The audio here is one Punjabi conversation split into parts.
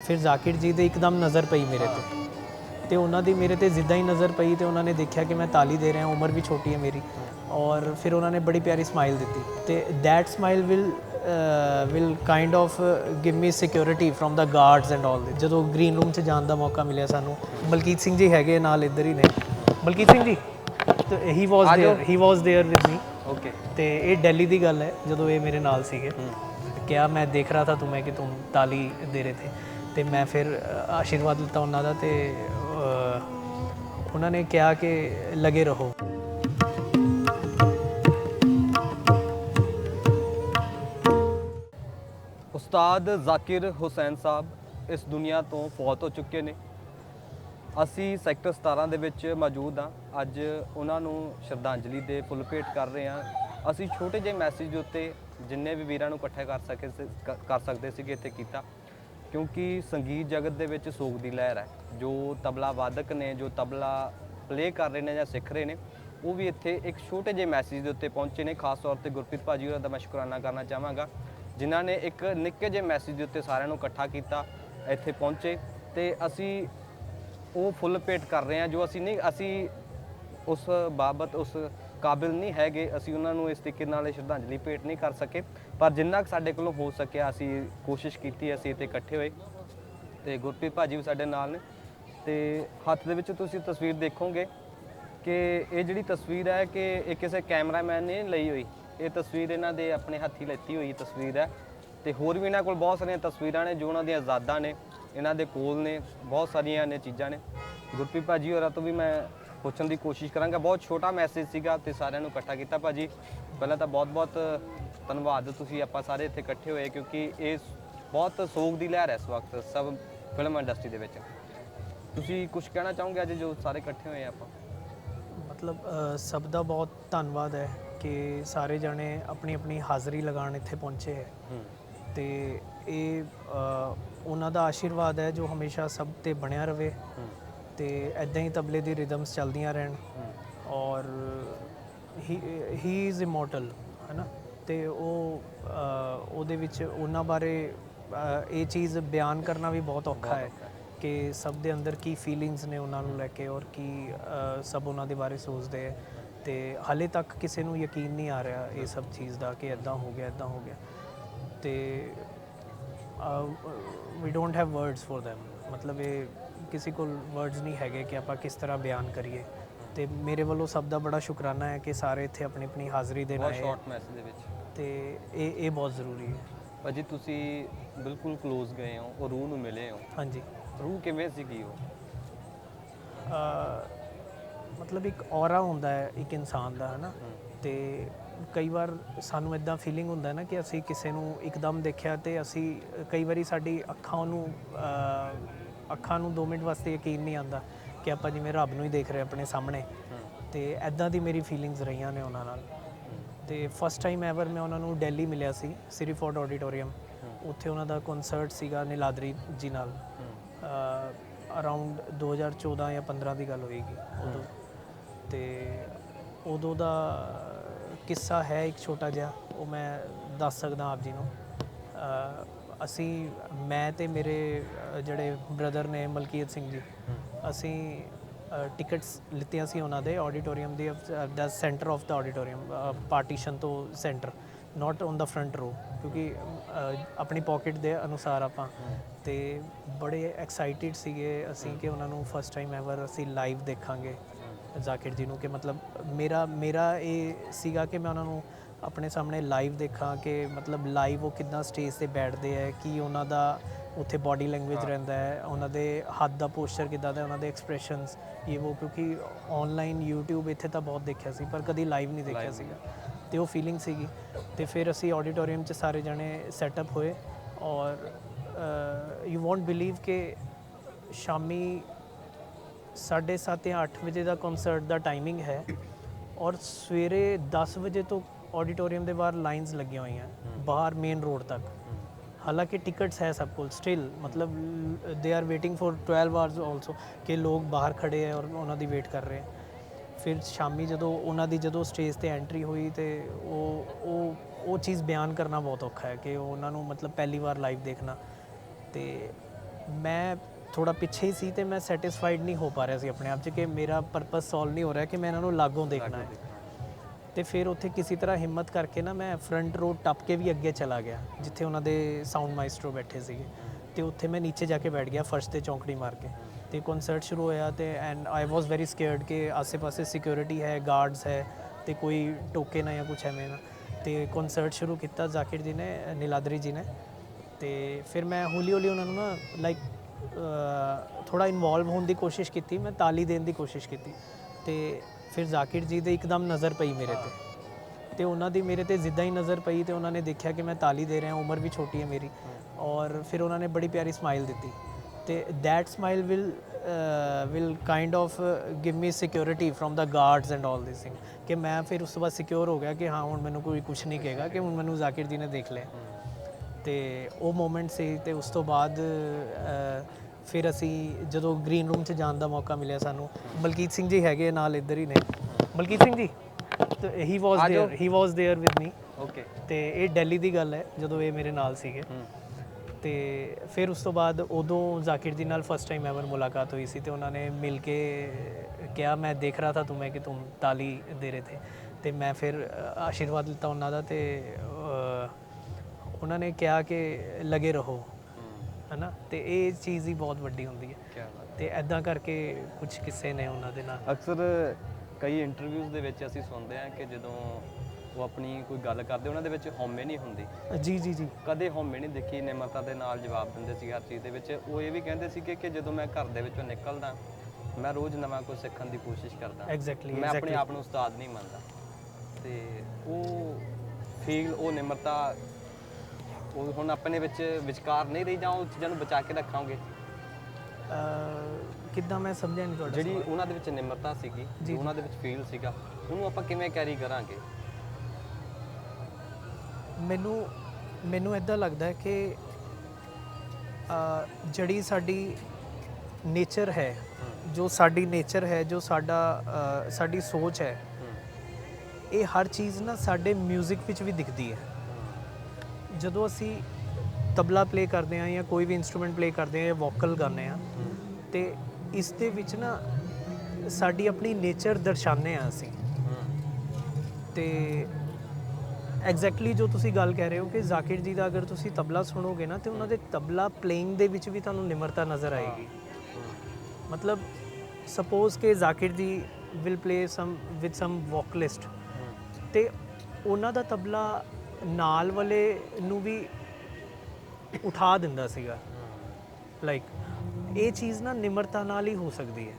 ਫਿਰ ਜ਼ਾਕਿਰ ਜੀ ਦੇ ਇੱਕਦਮ ਨਜ਼ਰ ਪਈ ਮੇਰੇ ਤੇ ਤੇ ਉਹਨਾਂ ਦੀ ਮੇਰੇ ਤੇ ਜ਼ਿੱਦਾਂ ਹੀ ਨਜ਼ਰ ਪਈ ਤੇ ਉਹਨਾਂ ਨੇ ਦੇਖਿਆ ਕਿ ਮੈਂ ਤਾਲੀ ਦੇ ਰਿਹਾ ਉਮਰ ਵੀ ਛੋਟੀ ਹੈ ਮੇਰੀ ਔਰ ਫਿਰ ਉਹਨਾਂ ਨੇ ਬੜੀ ਪਿਆਰੀ ਸਮਾਈਲ ਦਿੱਤੀ ਤੇ that smile will will kind of give me security firm the guards and all ਜਦੋਂ ਗ੍ਰੀਨ ਰੂਮ 'ਚ ਜਾਣ ਦਾ ਮੌਕਾ ਮਿਲਿਆ ਸਾਨੂੰ ਬਲਕੀਤ ਸਿੰਘ ਜੀ ਹੈਗੇ ਨਾਲ ਇੱਧਰ ਹੀ ਨੇ ਬਲਕੀਤ ਸਿੰਘ ਜੀ ਤੇ he was there he was there with me okay ਤੇ ਇਹ ਦਿੱਲੀ ਦੀ ਗੱਲ ਹੈ ਜਦੋਂ ਇਹ ਮੇਰੇ ਨਾਲ ਸੀਗੇ ਕਿਹਾ ਮੈਂ ਦੇਖ ਰਹਾ ਥਾ तुम्हें कि तुम ताली दे रहे थे ਤੇ ਮੈਂ ਫਿਰ ਆਸ਼ੀਰਵਾਦ ਲਿੱਤਾ ਉਹਨਾਂ ਦਾ ਤੇ ਉਹਨਾਂ ਨੇ ਕਿਹਾ ਕਿ ਲਗੇ ਰਹੋ। ਉਸਤਾਦ ਜ਼ਾਕਿਰ ਹੁਸੈਨ ਸਾਹਿਬ ਇਸ ਦੁਨੀਆ ਤੋਂ ਫੌਤ ਹੋ ਚੁੱਕੇ ਨੇ। ਅਸੀਂ ਸੈਕਟਰ 17 ਦੇ ਵਿੱਚ ਮੌਜੂਦ ਹਾਂ। ਅੱਜ ਉਹਨਾਂ ਨੂੰ ਸ਼ਰਧਾਂਜਲੀ ਦੇ ਫੁੱਲ ਭੇਟ ਕਰ ਰਹੇ ਹਾਂ। ਅਸੀਂ ਛੋਟੇ ਜਿਹੇ ਮੈਸੇਜ ਦੇ ਉੱਤੇ ਜਿੰਨੇ ਵੀ ਵੀਰਾਂ ਨੂੰ ਇਕੱਠੇ ਕਰ ਸਕੇ ਸੀ- ਕ- ਕਰ ਸਕਦੇ ਸੀਗੇ ਇੱਥੇ ਕੀਤਾ। ਕਿਉਂਕਿ ਸੰਗੀਤ ਜਗਤ ਦੇ ਵਿੱਚ ਸੋਗ ਦੀ ਲਹਿਰ ਹੈ। ਜੋ ਤਬਲਾ ਵਾਦਕ ਨੇ, ਜੋ ਤਬਲਾ ਪਲੇ ਕਰ ਰਹੇ ਨੇ ਜਾਂ ਸਿੱਖ ਰਹੇ ਨੇ, ਉਹ ਵੀ ਇੱਥੇ ਇੱਕ ਛੋਟੇ ਜਿਹੇ ਮੈਸੇਜ ਦੇ ਉੱਤੇ ਪਹੁੰਚੇ ਨੇ। ਖਾਸ ਤੌਰ ਤੇ ਗੁਰਪ੍ਰੀਤ ਭਾਜੀ ਹੋਰਾਂ ਦਾ ਮੈਂ ਸ਼ੁਕਰਾਨਾ ਕਰਨਾ ਚਾਹਾਂਗਾ। ਜਿਨ੍ਹਾਂ ਨੇ ਇੱਕ ਨਿੱਕੇ ਜਿਹੇ ਮੈਸੇਜ ਦੇ ਉੱਤੇ ਸਾਰਿਆਂ ਨੂੰ ਇਕੱਠਾ ਕੀਤਾ, ਇੱਥੇ ਪਹੁੰਚੇ। ਤੇ ਅਸੀਂ ਉਹ ਫੁੱਲ ਭੇਟ ਕਰ ਰਹੇ ਹਾਂ, ਜੋ ਅਸੀਂ ਨਹੀਂ, ਅਸੀਂ ਉਸ ਬਾਬਤ, ਉਸ ਕਾਬਿਲ ਨਹੀਂ ਹੈਗੇ, ਅਸੀਂ ਉਹਨਾਂ ਨੂੰ ਇਸ ਤਰੀਕੇ ਨਾਲ ਇਹ ਸ਼ਰਧਾਂਜਲੀ ਭੇਟ ਨਹੀਂ ਕਰ ਸਕੇ। ਪਰ ਜਿੰਨਾ ਕੁ ਸਾਡੇ ਕੋਲੋਂ ਹੋ ਸਕਿਆ, ਅਸੀਂ ਕੋਸ਼ਿਸ਼ ਕੀਤੀ, ਅਸੀਂ ਇੱਥੇ ਇਕੱਠੇ ਹੋਏ ਤੇ ਗੁਰਪ੍ਰੀਤ ਭਾਜੀ ਵੀ ਸਾਡੇ ਨਾਲ ਨੇ। ਤੇ ਹੱਥ ਦੇ ਵਿੱਚ ਤੁਸੀਂ ਤਸਵੀਰ ਦੇਖੋਗੇ ਕਿ ਇਹ ਜਿਹੜੀ ਤਸਵੀਰ ਹੈ ਕਿ ਇਹ ਕਿਸੇ ਕੈਮਰਾਮੈਨ ਨੇ ਲਈ ਹੋਈ। ਇਹ ਤਸਵੀਰ ਇਹਨਾਂ ਦੇ ਆਪਣੇ ਹੱਥੀ ਲੈਤੀ ਹੋਈ ਤਸਵੀਰ ਹੈ ਤੇ ਹੋਰ ਵੀ ਇਹਨਾਂ ਕੋਲ ਬਹੁਤ ਸਾਰੀਆਂ ਤਸਵੀਰਾਂ ਨੇ ਜੋ ਉਹਨਾਂ ਦੀਆਂ ਆਜ਼ਾਦਾਂ ਨੇ, ਇਹਨਾਂ ਦੇ ਕੋਲ ਨੇ, ਬਹੁਤ ਸਾਰੀਆਂ ਨੇ ਚੀਜ਼ਾਂ ਨੇ। ਗੁਰਪ੍ਰੀਤ ਭਾਜੀ ਹੋਰਾਂ ਤੋਂ ਵੀ ਮੈਂ ਪੁੱਛਣ ਦੀ ਕੋਸ਼ਿਸ਼ ਕਰਾਂਗਾ। ਬਹੁਤ ਛੋਟਾ ਮੈਸੇਜ ਸੀਗਾ ਤੇ ਸਾਰਿਆਂ ਨੂੰ ਇਕੱਠਾ ਕੀਤਾ ਭਾਜੀ। ਪਹਿਲਾਂ ਤਾਂ ਬਹੁਤ-ਬਹੁਤ ਧੰਨਵਾਦ ਤੁਸੀਂ ਆਪਾਂ ਸਾਰੇ ਇੱਥੇ ਇਕੱਠੇ ਹੋਏ ਕਿਉਂਕਿ ਇਹ ਬਹੁਤ ਸੋਗ ਦੀ ਲਹਿਰ ਹੈ ਇਸ ਵਕਤ ਸਭ ਫਿਲਮ ਇੰਡਸਟਰੀ ਦੇ ਵਿੱਚ। ਤੁਸੀਂ ਕੁਝ ਕਹਿਣਾ ਚਾਹੋਗੇ ਅੱਜ ਜੋ ਸਾਰੇ ਇਕੱਠੇ ਹੋਏ ਆਪਾਂ? ਮਤਲਬ ਸਭ ਦਾ ਬਹੁਤ ਧੰਨਵਾਦ ਹੈ ਕਿ ਸਾਰੇ ਜਣੇ ਆਪਣੀ ਆਪਣੀ ਹਾਜ਼ਰੀ ਲਗਾਉਣ ਇੱਥੇ ਪਹੁੰਚੇ ਹੈ। ਤੇ ਇਹ ਉਹਨਾਂ ਦਾ ਆਸ਼ੀਰਵਾਦ ਹੈ ਜੋ ਹਮੇਸ਼ਾ ਸਭ ਤੇ ਬਣਿਆ ਰਵੇ ਹੂੰ। ਤੇ ਐਦਾਂ ਹੀ ਤਬਲੇ ਦੀ ਰਿਦਮਸ ਚੱਲਦੀਆਂ ਰਹਿਣ ਔਰ ਹੀ ਇਜ਼ ਇਮੋਰਟਲ ਹੈ ਨਾ ਤੇ ਉਹ ਉਹਦੇ ਵਿੱਚ ਉਹਨਾਂ ਬਾਰੇ ਇਹ ਚੀਜ਼ ਬਿਆਨ ਕਰਨਾ ਵੀ ਬਹੁਤ ਔਖਾ ਹੈ ਕਿ ਸਭ ਦੇ ਅੰਦਰ ਕੀ ਫੀਲਿੰਗਸ ਨੇ ਉਹਨਾਂ ਨੂੰ ਲੈ ਕੇ ਔਰ ਕੀ ਸਭ ਉਹਨਾਂ ਦੇ ਬਾਰੇ ਸੋਚਦੇ ਹੈ। ਤੇ ਹਾਲੇ ਤੱਕ ਕਿਸੇ ਨੂੰ ਯਕੀਨ ਨਹੀਂ ਆ ਰਿਹਾ ਇਹ ਸਭ ਚੀਜ਼ ਦਾ ਕਿ ਇਦਾਂ ਹੋ ਗਿਆ ਇਦਾਂ ਹੋ ਗਿਆ। ਤੇ we don't have words for them ਮਤਲਬ ਇਹ ਕਿਸੇ ਕੋਲ ਵਰਡਸ ਨਹੀਂ ਹੈਗੇ ਕਿ ਆਪਾਂ ਕਿਸ ਤਰ੍ਹਾਂ ਬਿਆਨ ਕਰੀਏ। ਤੇ ਮੇਰੇ ਵੱਲੋਂ ਸਭ ਦਾ ਬੜਾ ਸ਼ੁਕਰਾਨਾ ਹੈ ਕਿ ਸਾਰੇ ਇੱਥੇ ਆਪਣੀ ਆਪਣੀ ਹਾਜ਼ਰੀ ਦੇਣ ਬਹੁਤ ਆਏ ਸ਼ਾਰਟ ਮੈਸੇਜ ਦੇ ਵਿੱਚ। ਤੇ ਇਹ ਇਹ ਬਹੁਤ ਜ਼ਰੂਰੀ ਹੈ। ਭਾਜੀ ਤੁਸੀਂ ਬਿਲਕੁਲ ক্লোਜ਼ ਗਏ ਹੋ ਉਹ ਰੂਹ ਨੂੰ ਮਿਲੇ ਹੋ। ਹਾਂਜੀ। ਰੂਹ ਕਿਵੇਂ ਸੀਗੀ ਉਹ? ਅ, ਮਤਲਬ ਇੱਕ ਔਰਾ ਹੁੰਦਾ ਹੈ ਇੱਕ ਇਨਸਾਨ ਦਾ ਹੈ। ਨਾ ਤੇ ਕਈ ਵਾਰ ਸਾਨੂੰ ਇਦਾਂ ਫੀਲਿੰਗ ਹੁੰਦਾ ਹੈ ਨਾ ਕਿ ਅਸੀਂ ਕਿਸੇ ਨੂੰ ਇੱਕਦਮ ਦੇਖਿਆ ਤੇ ਅਸੀਂ ਕਈ ਵਾਰੀ ਸਾਡੀ ਅੱਖਾਂ ਨੂੰ ਅ, ਅੱਖਾਂ ਨੂੰ 2 ਮਿੰਟ ਵਾਸਤੇ ਯਕੀਨ ਨਹੀਂ ਆਉਂਦਾ ਕਿ ਆਪਾਂ ਜਿਵੇਂ ਰੱਬ ਨੂੰ ਹੀ ਦੇਖ ਰਹੇ ਆਪਣੇ ਸਾਹਮਣੇ। ਤੇ ਐਦਾਂ ਦੀ ਮੇਰੀ ਫੀਲਿੰਗਸ ਰਹੀਆਂ ਨੇ ਉਹਨਾਂ ਨਾਲ। ਤੇ ਫਸਟ ਟਾਈਮ ਐਵਰ ਮੈਂ ਉਹਨਾਂ ਨੂੰ ਦਿੱਲੀ ਮਿਲਿਆ ਸੀ ਸਿਰੀ ਫੋਰਟ ਆਡੀਟੋਰੀਅਮ ਉੱਥੇ ਉਹਨਾਂ ਦਾ ਕਨਸਰਟ ਸੀਗਾ ਨੀਲਾਦਰੀ ਜੀ ਨਾਲ। ਅਰਾਊਂਡ 2014 ਜਾਂ 15 ਦੀ ਗੱਲ ਹੋਏਗੀ ਉਦੋਂ। ਤੇ ਉਦੋਂ ਦਾ ਕਿੱਸਾ ਹੈ ਇੱਕ ਛੋਟਾ ਜਿਹਾ, ਉਹ ਮੈਂ ਦੱਸ ਸਕਦਾ ਆਪ ਜੀ ਨੂੰ। ਅਸੀਂ ਮੈਂ ਤੇ ਮੇਰੇ ਜਿਹੜੇ ਬ੍ਰਦਰ ਨੇ ਮਲਕੀਤ ਸਿੰਘ ਜੀ ਅਸੀਂ ਟਿਕਟਸ ਲਿੱਤੀਆਂ ਸੀ ਉਹਨਾਂ ਦੇ auditorium the the center of the auditorium partition ਤੋਂ center not on the front row ਕਿਉਂਕਿ ਆਪਣੀ ਪਾਕਟ ਦੇ ਅਨੁਸਾਰ ਆਪਾਂ ਤੇ ਬੜੇ ਐਕਸਾਈਟਿਡ ਸੀਗੇ ਅਸੀਂ ਕਿ ਉਹਨਾਂ ਨੂੰ ਫਸਟ ਟਾਈਮ ਐਵਰ ਅਸੀਂ ਲਾਈਵ ਦੇਖਾਂਗੇ। ਜ਼ਾਕਿਰ ਜੀ ਨੂੰ ਕਿ ਮਤਲਬ ਮੇਰਾ ਮੇਰਾ ਇਹ ਸੀਗਾ ਕਿ ਮੈਂ ਉਹਨਾਂ ਨੂੰ ਆਪਣੇ ਸਾਹਮਣੇ ਲਾਈਵ ਦੇਖਾਂ ਕਿ ਮਤਲਬ ਲਾਈਵ ਉਹ ਕਿੱਦਾਂ ਸਟੇਜ ਤੇ ਬੈਠਦੇ ਹੈ ਕੀ ਉਹਨਾਂ ਦਾ ਉੱਥੇ ਬਾਡੀ ਲੈਂਗੁਏਜ ਰਹਿੰਦਾ ਹੈ ਉਹਨਾਂ ਦੇ ਹੱਥ ਦਾ ਪੋਸਚਰ ਕਿੱਦਾਂ ਦਾ ਉਹਨਾਂ ਦੇ ਐਕਸਪ੍ਰੈਸ਼ਨਸ ਇਹ ਉਹ ਕਿਉਂਕਿ ਆਨਲਾਈਨ YouTube ਇੱਥੇ ਤਾਂ ਬਹੁਤ ਦੇਖਿਆ ਸੀ ਪਰ ਕਦੀ ਲਾਈਵ ਨਹੀਂ ਦੇਖਿਆ ਸੀਗਾ। ਤੇ ਉਹ ਫੀਲਿੰਗ ਸੀਗੀ। ਤੇ ਫਿਰ ਅਸੀਂ ਆਡੀਟੋਰੀਅਮ 'ਚ ਸਾਰੇ ਜਣੇ ਸੈਟਅਪ ਹੋਏ ਔਰ ਯੂ ਵੋਂਟ ਬਿਲੀਵ ਕਿ ਸ਼ਾਮੀ 7:30 ਜਾਂ 8 ਵਜੇ ਦਾ ਕਨਸਰਟ ਦਾ ਟਾਈਮਿੰਗ ਹੈ ਔਰ ਸਵੇਰੇ 10 ਵਜੇ ਤੋਂ ਆਡੀਟੋਰੀਅਮ ਦੇ ਬਾਹਰ ਲਾਈਨਸ ਲੱਗੀਆਂ ਹੋਈਆਂ ਬਾਹਰ ਮੇਨ ਰੋਡ ਤੱਕ। ਹਾਲਾਂਕਿ ਟਿਕਟਸ ਹੈ ਸਭ ਕੋਲ ਸਟਿਲ ਮਤਲਬ they are waiting for 12 hours also ਕਿ ਲੋਕ ਬਾਹਰ ਖੜੇ ਹੈ ਔਰ ਉਹਨਾਂ ਦੀ ਵੇਟ ਕਰ ਰਹੇ ਹੈ। ਫਿਰ ਸ਼ਾਮੀ ਜਦੋਂ ਉਹਨਾਂ ਦੀ ਜਦੋਂ ਸਟੇਜ ਤੇ ਐਂਟਰੀ ਹੋਈ ਤੇ ਉਹ ਉਹ ਉਹ ਚੀਜ਼ ਬਿਆਨ ਕਰਨਾ ਬਹੁਤ ਔਖਾ ਹੈ ਕਿ ਉਹ ਉਹਨਾਂ ਨੂੰ ਮਤਲਬ ਪਹਿਲੀ ਵਾਰ ਲਾਈਵ ਦੇਖਣਾ। ਤੇ ਮੈਂ ਥੋੜਾ ਪਿੱਛੇ ਹੀ ਸੀ ਤੇ ਮੈਂ ਸੈਟੀਸਫਾਈਡ ਨਹੀਂ ਹੋ ਪਾ ਰਿਹਾ ਸੀ ਆਪਣੇ ਆਪ 'ਚ ਕਿ ਮੇਰਾ ਪਰਪਸ ਸੋਲਵ ਨਹੀਂ ਹੋ ਰਿਹਾ ਕਿ ਮੈਂ ਇਹਨਾਂ ਨੂੰ ਲਾਗੋਂ ਦੇਖਣਾ ਹੈ। ਤੇ ਫਿਰ ਉੱਥੇ ਕਿਸੇ ਤਰ੍ਹਾਂ ਹਿੰਮਤ ਕਰਕੇ ਨਾ ਮੈਂ ਫਰੰਟ ਰੋਡ ਟੱਪ ਕੇ ਵੀ ਅੱਗੇ ਚਲਾ ਗਿਆ, ਜਿੱਥੇ ਉਹਨਾਂ ਦੇ ਸਾਊਂਡ ਮਾਈਸਟਰੋ ਬੈਠੇ ਸੀਗੇ। ਤੇ ਉੱਥੇ ਮੈਂ ਨੀਚੇ ਜਾ ਕੇ ਬੈਠ ਗਿਆ ਫਰਸ਼ ਤੇ ਚੌਂਕੜੀ ਮਾਰ ਕੇ। ਤੇ ਕਨਸਰਟ ਸ਼ੁਰੂ ਹੋਇਆ ਤੇ and I was very scared ਕਿ ਆਸੇ-ਪਾਸੇ ਸਿਕਿਉਰਿਟੀ ਹੈ ਗਾਰਡਸ ਹੈ, ਤੇ ਕੋਈ ਟੋਕੇ ਨਾ ਜਾਂ ਕੁਛ ਐਵੇਂ ਨਾ। ਤੇ ਕਨਸਰਟ ਸ਼ੁਰੂ ਕੀਤਾ ਜ਼ਾਕਿਰ ਜੀ ਨੇ, ਨੀਲਾਦਰੀ ਜੀ ਨੇ। ਤੇ ਫਿਰ ਮੈਂ ਹੌਲੀ ਹੌਲੀ ਉਹਨਾਂ ਨੂੰ ਨਾ ਲਾਈਕ ਥੋੜਾ ਇਨਵੋਲਵ ਹੋਣ ਦੀ ਕੋਸ਼ਿਸ਼ ਕੀਤੀ, ਮੈਂ ਤਾਲੀ ਦੇਣ ਦੀ ਕੋਸ਼ਿਸ਼ ਕੀਤੀ। ਤੇ ਫਿਰ ਜ਼ਾਕਿਰ ਜੀ ਦੇ ਇੱਕਦਮ ਨਜ਼ਰ ਪਈ ਮੇਰੇ ਤੇ। ਤੇ ਉਹਨਾਂ ਦੀ ਮੇਰੇ ਤੇ ਜ਼ਿੱਦਾਂ ਹੀ ਨਜ਼ਰ ਪਈ ਤੇ ਉਹਨਾਂ ਨੇ ਦੇਖਿਆ ਕਿ ਮੈਂ ਤਾਲੀ ਦੇ ਰਿਹਾ, ਉਮਰ ਵੀ ਛੋਟੀ ਹੈ ਮੇਰੀ। ਔਰ ਫਿਰ ਉਹਨਾਂ ਨੇ ਬੜੀ ਪਿਆਰੀ ਸਮਾਈਲ ਦਿੱਤੀ। ਤੇ that smile will will kind of give me security from the guards and all this thing ਕਿ ਮੈਂ ਫਿਰ ਉਸ ਤੋਂ ਬਾਅਦ ਸਿਕਿਉਰ ਹੋ ਗਿਆ ਕਿ ਹਾਂ, ਹੁਣ ਮੈਨੂੰ ਕੋਈ ਕੁਝ ਨਹੀਂ ਕਹੇਗਾ ਕਿ ਹੁਣ ਮੈਨੂੰ ਜ਼ਾਕਿਰ ਜੀ ਨੇ ਦੇਖ ਲਿਆ। ਤੇ ਉਹ ਮੂਮੈਂਟ ਸੀ ਤੇ ਉਸ ਤੋਂ ਬਾਅਦ ਫਿਰ ਅਸੀਂ ਜਦੋਂ ਗ੍ਰੀਨ ਰੂਮ 'ਚ ਜਾਣ ਦਾ ਮੌਕਾ ਮਿਲਿਆ ਸਾਨੂੰ ਬਲਕੀਤ ਸਿੰਘ ਜੀ ਹੈਗੇ ਨਾਲ ਇੱਧਰ ਹੀ ਨੇ ਬਲਕੀਤ ਸਿੰਘ ਜੀ ਤੇ ਹੀ ਵਾਸ ਆ ਜਾਓ। There he was there with me okay ਤੇ ਇਹ ਦਿੱਲੀ ਦੀ ਗੱਲ ਹੈ ਜਦੋਂ ਇਹ ਮੇਰੇ ਨਾਲ ਸੀਗੇ ਤੇ ਫਿਰ ਉਸ ਤੋਂ ਬਾਅਦ ਉਦੋਂ ਜ਼ਾਕਿਰ ਜੀ ਨਾਲ ਫਸਟ ਟਾਈਮ ਐਵਰ ਮੁਲਾਕਾਤ ਹੋਈ ਸੀ ਤੇ ਉਹਨਾਂ ਨੇ ਮਿਲ ਕੇ ਕਿਹਾ ਮੈਂ ਦੇਖ ਰਹਾ ਥਾ ਤੁਮੇ ਕਿ ਤੁਮ ਤਾਲੀ ਦੇ ਰਹੇ ਥੇ ਤੇ ਮੈਂ ਫਿਰ ਅ, ਆਸ਼ੀਰਵਾਦ ਲਿੱਤਾ ਉਹਨਾਂ ਦਾ ਤੇ ਅ, ਉਹਨਾਂ ਨੇ ਕਿਹਾ ਕਿ ਲਗੇ ਰਹੋ ਹਨਾ? ਤੇ ਇਹ ਚੀਜ਼ ਹੀ ਬਹੁਤ ਵੱਡੀ ਹੁੰਦੀ ਹੈ। ਕੀ ਬਾਤ ਤੇ ਐਦਾਂ ਕਰਕੇ ਕੁਝ ਕਿੱਸੇ ਨੇ ਉਹਨਾਂ ਦੇ ਨਾਲ ਅਕਸਰ ਕਈ ਇੰਟਰਵਿਊਜ਼ ਦੇ ਵਿੱਚ ਅਸੀਂ ਸੁਣਦੇ ਹਾਂ ਕਿ ਜਦੋਂ ਉਹ ਆਪਣੀ ਕੋਈ ਗੱਲ ਕਰਦੇ ਉਹਨਾਂ ਦੇ ਵਿੱਚ ਹਉਮੈ ਨਹੀਂ ਹੁੰਦੀ। ਜੀ ਜੀ ਜੀ। ਕਦੇ ਹਉਮੈ ਨਹੀਂ ਦੇਖੀ ਨਿਮਰਤਾ ਦੇ ਨਾਲ ਜਵਾਬ ਦਿੰਦੇ ਸੀ ਹਰ ਚੀਜ਼ ਦੇ ਵਿੱਚ। ਉਹ ਇਹ ਵੀ ਕਹਿੰਦੇ ਸੀ ਕਿ ਕਿ ਜਦੋਂ ਮੈਂ ਘਰ ਦੇ ਵਿੱਚੋਂ ਨਿਕਲਦਾ ਮੈਂ ਰੋਜ਼ ਨਵਾਂ ਕੁਝ ਸਿੱਖਣ ਦੀ ਕੋਸ਼ਿਸ਼ ਕਰਦਾ। ਐਗਜ਼ੈਕਟਲੀ ਮੈਂ ਆਪਣੇ ਆਪ ਨੂੰ ਉਸਤਾਦ ਨਹੀਂ ਮੰਨਦਾ। ਤੇ ਉਹ ਫੀਲ ਉਹ ਨਿਮਰਤਾ ਉਹ ਹੁਣ ਆਪਣੇ ਵਿੱਚ ਵਿਚਕਾਰ ਨਹੀਂ ਰਹੀ ਜਾਂ ਉਹ ਚੀਜ਼ਾਂ ਨੂੰ ਬਚਾ ਕੇ ਰੱਖਾਂਗੇ? ਕਿੱਦਾਂ ਮੈਂ ਸਮਝਿਆ ਨਹੀਂ ਤੁਹਾਡਾ ਜਿਹੜੀ ਉਹਨਾਂ ਦੇ ਵਿੱਚ ਨਿਮਰਤਾ ਸੀਗੀ ਜੀ, ਉਹਨਾਂ ਦੇ ਵਿੱਚ ਫੀਲ ਸੀਗਾ ਉਹਨੂੰ ਆਪਾਂ ਕਿਵੇਂ ਕੈਰੀ ਕਰਾਂਗੇ? ਮੈਨੂੰ ਮੈਨੂੰ ਇਦਾਂ ਲੱਗਦਾ ਹੈ ਕਿ ਅ, ਜਿਹੜੀ ਸਾਡੀ ਨੇਚਰ ਹੈ ਜੋ ਸਾਡੀ ਨੇਚਰ ਹੈ ਜੋ ਸਾਡਾ ਸਾਡੀ ਸੋਚ ਹੈ ਇਹ ਹਰ ਚੀਜ਼ ਨਾ ਸਾਡੇ 뮤직 ਵਿੱਚ ਵੀ ਦਿਖਦੀ ਹੈ। ਜਦੋਂ ਅਸੀਂ ਤਬਲਾ ਪਲੇ ਕਰਦੇ ਹਾਂ ਜਾਂ ਕੋਈ ਵੀ ਇਨਸਟਰੂਮੈਂਟ ਪਲੇ ਕਰਦੇ ਹਾਂ ਜਾਂ ਵੋਕਲ ਗਾਉਂਦੇ ਹਾਂ, ਤੇ ਇਸ ਦੇ ਵਿੱਚ ਨਾ ਸਾਡੀ ਆਪਣੀ ਨੇਚਰ ਦਰਸਾਉਂਦੇ ਹਾਂ ਅਸੀਂ। ਤੇ ਐਗਜ਼ੈਕਟਲੀ ਜੋ ਤੁਸੀਂ ਗੱਲ ਕਹਿ ਰਹੇ ਹੋ ਕਿ ਜ਼ਾਕਿਰ ਜੀ ਦਾ ਅਗਰ ਤੁਸੀਂ ਤਬਲਾ ਸੁਣੋਗੇ ਨਾ, ਤੇ ਉਹਨਾਂ ਦੇ ਤਬਲਾ ਪਲੇਇੰਗ ਦੇ ਵਿੱਚ ਵੀ ਤੁਹਾਨੂੰ ਨਿਮਰਤਾ ਨਜ਼ਰ ਆਏਗੀ। ਮਤਲਬ ਸਪੋਜ਼ ਕਿ Zakir ji will play some with some vocalist ਤੇ ਉਹਨਾਂ ਦਾ ਤਬਲਾ ਨਾਲ ਵਾਲੇ ਨੂੰ ਵੀ ਉਠਾ ਦਿੰਦਾ ਸੀਗਾ। ਲਾਈਕ ਇਹ ਚੀਜ਼ ਨਾ ਨਿਮਰਤਾ ਨਾਲ ਹੀ ਹੋ ਸਕਦੀ ਹੈ।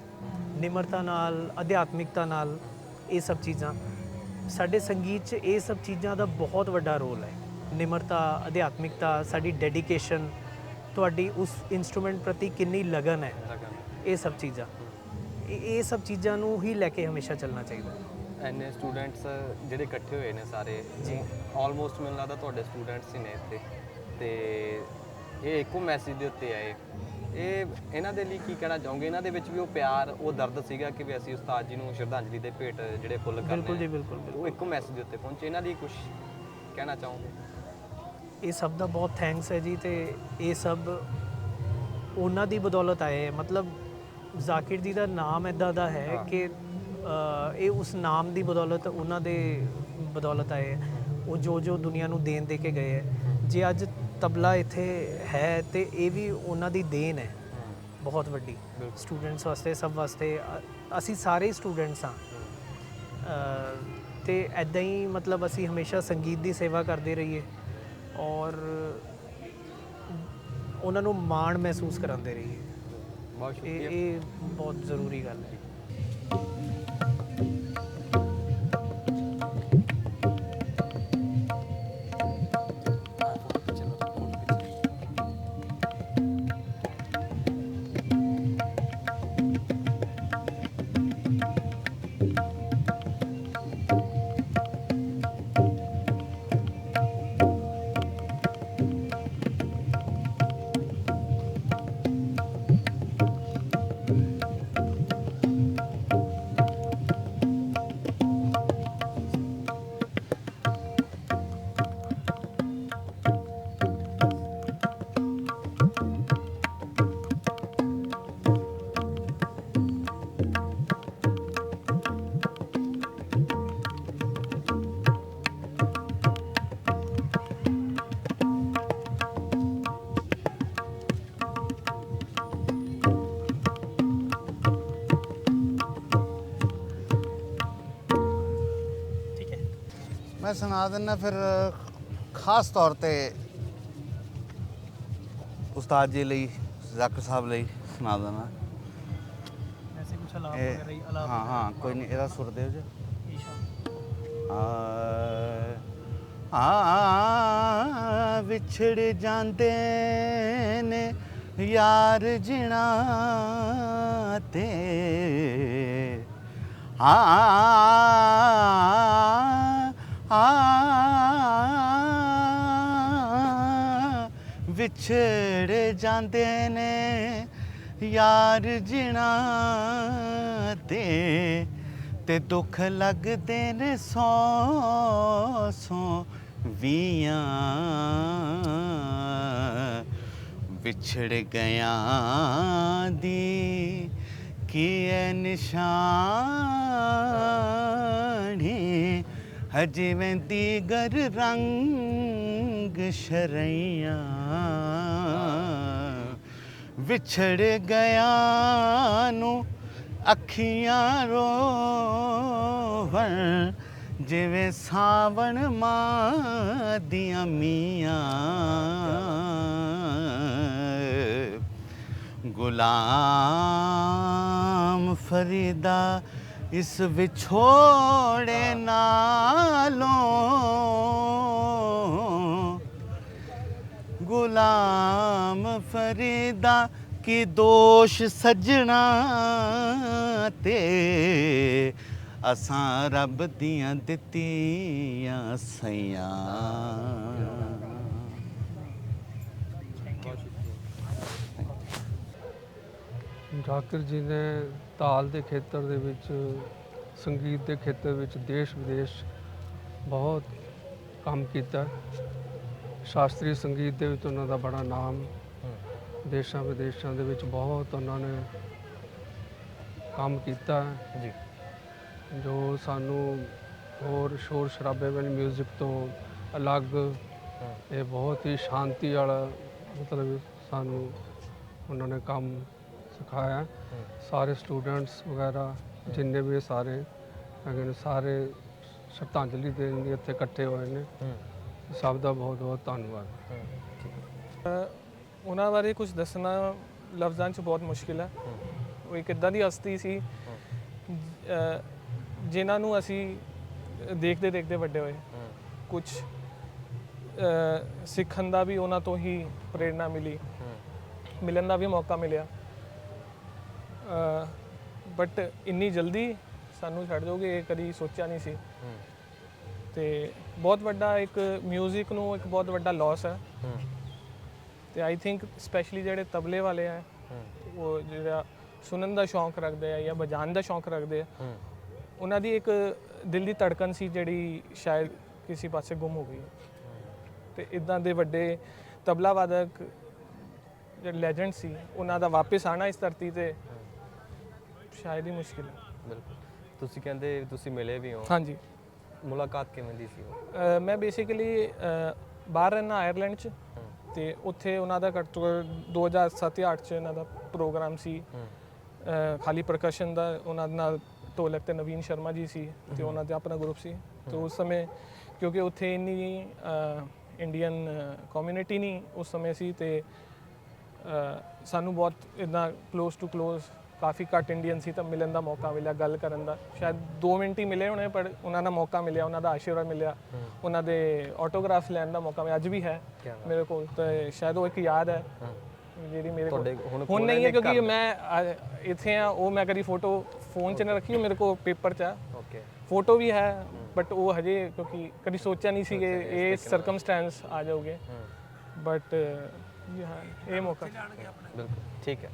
ਨਿਮਰਤਾ ਨਾਲ ਅਧਿਆਤਮਿਕਤਾ ਨਾਲ ਇਹ ਸਭ ਚੀਜ਼ਾਂ। ਸਾਡੇ ਸੰਗੀਤ 'ਚ ਇਹ ਸਭ ਚੀਜ਼ਾਂ ਦਾ ਬਹੁਤ ਵੱਡਾ ਰੋਲ ਹੈ। ਨਿਮਰਤਾ ਅਧਿਆਤਮਿਕਤਾ ਸਾਡੀ ਡੈਡੀਕੇਸ਼ਨ ਤੁਹਾਡੀ ਉਸ ਇਨਸਟਰੂਮੈਂਟ ਪ੍ਰਤੀ ਕਿੰਨੀ ਲਗਨ ਹੈ। ਇਹ ਸਭ ਚੀਜ਼ਾਂ। ਇਹ ਇਹ ਸਭ ਚੀਜ਼ਾਂ ਨੂੰ ਹੀ ਲੈ ਕੇ ਹਮੇਸ਼ਾ ਚੱਲਣਾ ਚਾਹੀਦਾ। ਹੈ ਐਨੇ ਸਟੂਡੈਂਟਸ ਜਿਹੜੇ ਇਕੱਠੇ ਹੋਏ ਨੇ ਸਾਰੇ ਜੀ। ਆਲਮੋਸਟ ਮੈਨੂੰ ਲੱਗਦਾ ਤੁਹਾਡੇ ਸਟੂਡੈਂਟਸ ਹੀ ਨੇ ਇੱਥੇ ਤੇ ਇਹ ਇੱਕੋ ਮੈਸੇਜ ਦੇ ਉੱਤੇ ਆਏ ਇਹ ਇਹਨਾਂ ਦੇ ਲਈ ਕੀ ਕਹਿਣਾ ਚਾਹੋਗੇ ਇਹਨਾਂ ਦੇ ਵਿੱਚ ਵੀ ਉਹ ਪਿਆਰ ਉਹ ਦਰਦ ਸੀਗਾ ਕਿ ਵੀ ਅਸੀਂ ਉਸਤਾਦ ਜੀ ਨੂੰ ਸ਼ਰਧਾਂਜਲੀ ਦੇ ਭੇਟ ਜਿਹੜੇ ਫੁੱਲ ਕਰਨੇ ਬਿਲਕੁਲ ਜੀ। ਬਿਲਕੁਲ। ਉਹ ਇੱਕੋ ਮੈਸੇਜ ਦੇ ਉੱਤੇ ਪਹੁੰਚੇ ਇਹਨਾਂ ਲਈ ਕੁਝ ਕਹਿਣਾ ਚਾਹੋਗੇ ਇਹ ਸਭ ਦਾ ਬਹੁਤ ਥੈਂਕਸ ਹੈ ਜੀ ਤੇ ਇਹ ਸਭ ਉਹਨਾਂ ਦੀ ਬਦੌਲਤ ਆਏ ਹੈ। ਮਤਲਬ ਜ਼ਾਕਿਰ ਜੀ ਦਾ ਨਾਮ ਇਦਾਂ ਦਾ ਹੈ। ਕਿ ਇਹ ਉਸ ਨਾਮ ਦੀ ਬਦੌਲਤ ਉਹਨਾਂ ਦੇ ਬਦੌਲਤ ਆਏ ਹੈ। ਉਹ ਜੋ ਜੋ ਦੁਨੀਆ ਨੂੰ ਦੇਣ ਦੇ ਕੇ ਗਏ ਹੈ। ਜੇ ਅੱਜ ਤਬਲਾ ਇੱਥੇ ਹੈ ਤੇ ਇਹ ਵੀ ਉਹਨਾਂ ਦੀ ਦੇਣ ਹੈ। ਬਹੁਤ ਵੱਡੀ। ਸਟੂਡੈਂਟਸ ਵਾਸਤੇ ਸਭ ਵਾਸਤੇ ਅਸੀਂ ਸਾਰੇ ਸਟੂਡੈਂਟਸ ਹਾਂ। ਤੇ ਐਦਾਂ ਹੀ ਮਤਲਬ ਅਸੀਂ ਹਮੇਸ਼ਾ ਸੰਗੀਤ ਦੀ ਸੇਵਾ ਕਰਦੇ ਰਹੀਏ ਔਰ ਉਹਨਾਂ ਨੂੰ ਮਾਣ ਮਹਿਸੂਸ ਕਰਾਉਂਦੇ ਰਹੀਏ। ਬਹੁਤ ਸ਼ੁਕਰੀਆ। ਇਹ ਬਹੁਤ ਜ਼ਰੂਰੀ ਗੱਲ ਹੈ। ਮੈਂ ਸੁਣਾ ਦਿੰਦਾ ਫਿਰ ਖਾਸ ਤੌਰ ਤੇ ਉਸਤਾਦ ਜੀ ਲਈ ਜ਼ਾਕਰ ਸਾਹਿਬ ਲਈ ਸੁਣਾ ਦਿੰਦਾ ਐਸੇ ਕੁਝ ਅਲਾਪ ਇਹ ਵਗੈरह ਹੀ ਅਲਾਪ ਹਾਂ ਹਾਂ ਕੋਈ ਨਹੀਂ ਇਹਦਾ ਸੁਰ ਦਿਓ ਜੀ। ਆ ਆ ਵਿਛੜ ਜਾਂਦੇ ਨੇ ਯਾਰ ਜਿਣਾ ਤੇ। ਆ ਆ ਵਿਛੜ ਜਾਂਦੇ ਨੇ ਯਾਰ ਜਿਣਾ ਤੇ ਤੇ ਦੁੱਖ ਲੱਗਦੇ ਨੇ ਸੌ ਸੌ ਵੀਆਂ। ਵਿਛੜ ਗਿਆ ਦੀ ਕੀ ਨਿਸ਼ਾਨੀ ਹਜੇ ਵੈਂਦੀ ਗਰ ਰੰਗ ਸ਼ਰਈਆਂ। ਵਿਛੜ ਗਿਆ ਨੂੰ ਅੱਖੀਆਂ ਰੋਵਣ, ਜਿਵੇਂ ਸਾਵਣ ਮਾਂ ਦੀਆਂ ਮੀਆਂ। ਗੁਲਾਮ ਫਰੀਦਾ ਇਸ ਵਿਛੋੜੇ ਨਾਲੋਂ ਗੁਲਾਮ ਫਰੀਦਾ ਕੀ ਦੋਸ਼ ਸਜਣਾ ਤੇ ਅਸਾਂ ਰੱਬ ਦੀਆਂ ਦਿੱਤੀਆਂ ਸਈਆਂ। ਜ਼ਾਕਿਰ ਜੀ ਨੇ ਤਾਲ ਦੇ ਖੇਤਰ ਦੇ ਵਿੱਚ ਸੰਗੀਤ ਦੇ ਖੇਤਰ ਵਿੱਚ ਦੇਸ਼ ਵਿਦੇਸ਼ ਬਹੁਤ ਕੰਮ ਕੀਤਾ। ਸ਼ਾਸਤਰੀ ਸੰਗੀਤ ਦੇ ਵਿੱਚ ਉਹਨਾਂ ਦਾ ਬੜਾ ਨਾਮ। ਦੇਸ਼ਾਂ ਵਿਦੇਸ਼ਾਂ ਦੇ ਵਿੱਚ ਬਹੁਤ ਉਹਨਾਂ ਨੇ ਕੰਮ ਕੀਤਾ। ਜੀ। ਜੋ ਸਾਨੂੰ ਹੋਰ ਸ਼ੋਰ ਸ਼ਰਾਬੇ ਵਾਲੀ 뮤직 ਤੋਂ ਅਲੱਗ ਇਹ ਬਹੁਤ ਹੀ ਸ਼ਾਂਤੀ ਵਾਲਾ ਮਤਲਬ ਸਾਨੂੰ ਉਹਨਾਂ ਨੇ ਕੰਮ ਸਿਖਾਇਆ। ਸਾਰੇ ਸਟੂਡੈਂਟਸ ਵਗੈਰਾ ਜਿੰਨੇ ਵੀ ਸਾਰੇ ਹੈਗੇ ਨੇ ਸਾਰੇ ਸ਼ਰਧਾਂਜਲੀ ਦੇਣ ਲਈ ਇੱਥੇ ਇਕੱਠੇ ਹੋਏ ਨੇ। ਸਭ ਦਾ ਬਹੁਤ ਬਹੁਤ ਧੰਨਵਾਦ। ਅ, ਉਹਨਾਂ ਬਾਰੇ ਕੁਝ ਦੱਸਣਾ ਲਫ਼ਜ਼ਾਂ 'ਚ ਬਹੁਤ ਮੁਸ਼ਕਿਲ ਹੈ। ਉਹ ਇੱਕ ਇਦਾਂ ਦੀ ਹਸਤੀ ਸੀ ਅ, ਜਿਨ੍ਹਾਂ ਨੂੰ ਅਸੀਂ ਦੇਖਦੇ ਦੇਖਦੇ ਵੱਡੇ ਹੋਏ। ਕੁਝ ਸਿੱਖਣ ਦਾ ਵੀ ਉਹਨਾਂ ਤੋਂ ਹੀ ਪ੍ਰੇਰਣਾ ਮਿਲੀ। ਮਿਲਣ ਦਾ ਵੀ ਮੌਕਾ ਮਿਲਿਆ। ਬਟ ਇੰਨੀ ਜਲਦੀ ਸਾਨੂੰ ਛੱਡ ਦੋਗੇ ਇਹ ਕਦੀ ਸੋਚਿਆ ਨਹੀਂ ਸੀ। ਤੇ ਬਹੁਤ ਵੱਡਾ ਇੱਕ 뮤직 ਨੂੰ ਇੱਕ ਬਹੁਤ ਵੱਡਾ ਲਾਸ ਹੈ। ਤੇ ਆਈ ਥਿੰਕ ਸਪੈਸ਼ਲੀ ਜਿਹੜੇ ਤਬਲੇ ਵਾਲੇ ਆ ਉਹ ਜਿਹੜਾ ਸੁਣਨ ਦਾ ਸ਼ੌਂਕ ਰੱਖਦੇ ਆ ਜਾਂ ਵਜਾਉਣ ਦਾ ਸ਼ੌਂਕ ਰੱਖਦੇ ਆ ਉਹਨਾਂ ਦੀ ਇੱਕ ਦਿਲ ਦੀ ਧੜਕਨ ਸੀ ਜਿਹੜੀ ਸ਼ਾਇਦ ਕਿਸੇ ਪਾਸੇ ਗੁੰਮ ਹੋ ਗਈ। ਤੇ ਇਦਾਂ ਦੇ ਵੱਡੇ ਤਬਲਾ ਵਾਦਕ ਜਿਹੜੇ ਲੈਜੈਂਡ ਸੀ ਉਹਨਾਂ ਦਾ ਵਾਪਸ ਆਣਾ ਇਸ ਧਰਤੀ ਤੇ। ਸ਼ਾਇਦ ਹੀ ਮੁਸ਼ਕਿਲ ਹੈ। ਬਿਲਕੁਲ। ਤੁਸੀਂ ਕਹਿੰਦੇ ਤੁਸੀਂ ਮਿਲੇ ਵੀ ਹੋ। ਹਾਂਜੀ। ਮੁਲਾਕਾਤ ਕਿਵੇਂ ਦੀ ਸੀ ਮੈਂ ਬੇਸਿਕਲੀ ਬਾਹਰ ਰਹਿਣਾ ਆਇਰਲੈਂਡ ਚ ਤੇ ਉੱਥੇ ਉਹਨਾਂ ਦਾ ਘੱਟ ਤੋਂ ਘੱਟ 2007 ਜਾਂ 8 ਚ ਇਹਨਾਂ ਦਾ ਪ੍ਰੋਗਰਾਮ ਸੀ। ਖਾਲੀ ਪ੍ਰਕਾਸ਼ਨ ਦਾ ਉਹਨਾਂ ਦੇ ਨਾਲ ਢੋਲਕ ਤੇ ਨਵੀਨ ਸ਼ਰਮਾ ਜੀ ਸੀ ਤੇ ਉਹਨਾਂ ਦਾ ਆਪਣਾ ਗਰੁੱਪ ਸੀ। ਤੇ ਉਸ ਸਮੇਂ ਕਿਉਂਕਿ ਉੱਥੇ ਇੰਨੀ ਇੰਡੀਅਨ ਕਮਿਊਨਿਟੀ ਨਹੀਂ ਉਸ ਸਮੇਂ ਸੀ ਤੇ ਸਾਨੂੰ ਬਹੁਤ ਇਦਾਂ ক্লোਜ਼ ਟੂ ক্লোਜ਼ ਕਾਫੀ ਘੱਟ ਇੰਡੀਅਨ ਸੀ ਤਾਂ ਮਿਲਣ ਦਾ ਮੌਕਾ ਮਿਲਿਆ ਗੱਲ ਕਰਨ ਦਾ। ਸ਼ਾਇਦ 2 ਮਿੰਟ ਹੀ ਮਿਲੇ ਹੋਣੇ ਪਰ ਉਹਨਾਂ ਦਾ ਮੌਕਾ ਮਿਲਿਆ ਉਹਨਾਂ ਦਾ ਆਸ਼ੀਰਵਾਦ ਮਿਲਿਆ। ਉਹਨਾਂ ਦੇ ਆਟੋਗ੍ਰਾਫ ਲੈਣ ਦਾ ਮੌਕਾ ਮਿਲਿਆ। ਅੱਜ ਵੀ ਹੈ। ਮੇਰੇ ਕੋਲ ਤੇ ਸ਼ਾਇਦ ਉਹ ਇੱਕ ਯਾਦ ਹੈ। ਜਿਹੜੀ ਮੇਰੇ ਕੋਲ ਹੁਣ ਨਹੀਂ ਹੈ ਕਿਉਂਕਿ ਮੈਂ ਇੱਥੇ ਆ ਉਹ ਮੈਂ ਕਦੀ ਫੋਟੋ ਫੋਨ 'ਚ ਨਾ ਰੱਖੀ ਉਹ ਮੇਰੇ ਕੋਲ ਪੇਪਰ 'ਚ ਆ। ਓਕੇ ਫੋਟੋ ਵੀ ਹੈ ਬਟ ਉਹ ਹਜੇ ਕਿਉਂਕਿ ਕਦੀ ਸੋਚਿਆ ਨਹੀਂ ਸੀ ਕਿ ਇਹ ਸਰਕਮਸਟੈਂਸ ਆ ਜਾਓਗੇ ਬਟ ਇਹ ਮੌਕਾ। ਬਿਲਕੁਲ ਠੀਕ ਹੈ।